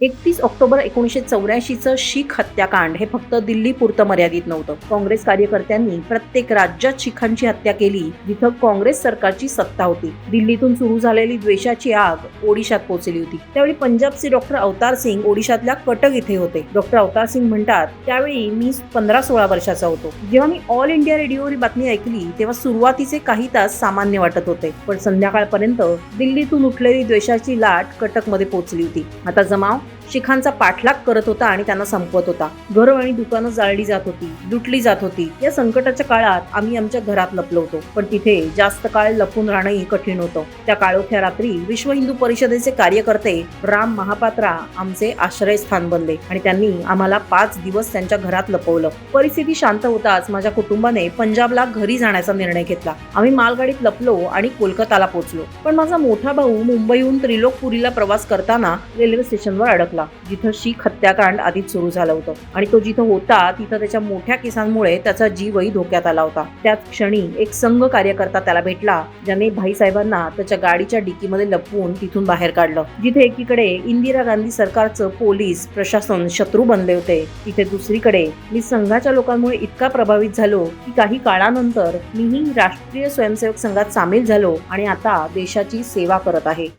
एकतीस ऑक्टोबर एकोणीसशे चौऱ्याऐंशीचं शीख हत्याकांड हे फक्त दिल्ली पुरतं मर्यादित नव्हतं. काँग्रेस कार्यकर्त्यांनी प्रत्येक राज्यात शिखांची हत्या केली जिथं काँग्रेस सरकारची सत्ता होती. दिल्लीतून सुरू झालेली द्वेषाची आग ओडिशात पोहोचली होती. त्यावेळी पंजाबचे डॉक्टर अवतार सिंग ओडिशातल्या कटक इथे होते. डॉक्टर अवतार सिंग म्हणतात त्यावेळी मी पंधरा सोळा वर्षाचा होतो. जेव्हा मी ऑल इंडिया रेडिओवर बातमी ऐकली तेव्हा सुरुवातीचे काही तास सामान्य वाटत होते. पण संध्याकाळपर्यंत दिल्लीतून उठलेली द्वेषाची लाट कटकमध्ये पोहोचली होती. आता जमाव शिखांचा पाठलाग करत होता आणि त्यांना संपवत होता. घरं आणि दुकानं जाळली जात होती लुटली जात होती. या संकटाच्या काळात आम्ही आमच्या घरात लपलो होतो. पण तिथे जास्त काळ लपून राहणंही कठीण होतं. त्या काळोख्या रात्री विश्व हिंदू परिषदेचे कार्यकर्ते राम महापात्रा आमचे आश्रयस्थान बनले आणि त्यांनी आम्हाला पाच दिवस त्यांच्या घरात लपवलं. परिस्थिती शांत होताच माझ्या कुटुंबाने पंजाबला घरी जाण्याचा निर्णय घेतला. आम्ही मालगाडीत लपलो आणि कोलकाताला पोहोचलो. पण माझा मोठा भाऊ मुंबईहून त्रिलोकपुरीला प्रवास करताना रेल्वे स्टेशनवर अडकला. जिथं शीख हत्याकांड आधीच सुरू झालं होतं. आणि तो जिथं होता तिथं त्याच्या मोठ्या केसांमुळे त्याचा जीवही धोक्यात आला होता. त्याच क्षणी एक संघ कार्यकर्ता त्याला भेटला ज्याने भाईसाहेबांना त्याच्या गाडीच्या डिकीमध्ये लपवून तिथून बाहेर काढलं. जिथे एकीकडे इंदिरा गांधी सरकारचं पोलीस प्रशासन शत्रू बनले होते तिथे दुसरीकडे मी संघाच्या लोकांमुळे इतका प्रभावित झालो की काही काळानंतर मीही राष्ट्रीय स्वयंसेवक संघात सामील झालो आणि आता देशाची सेवा करत आहे.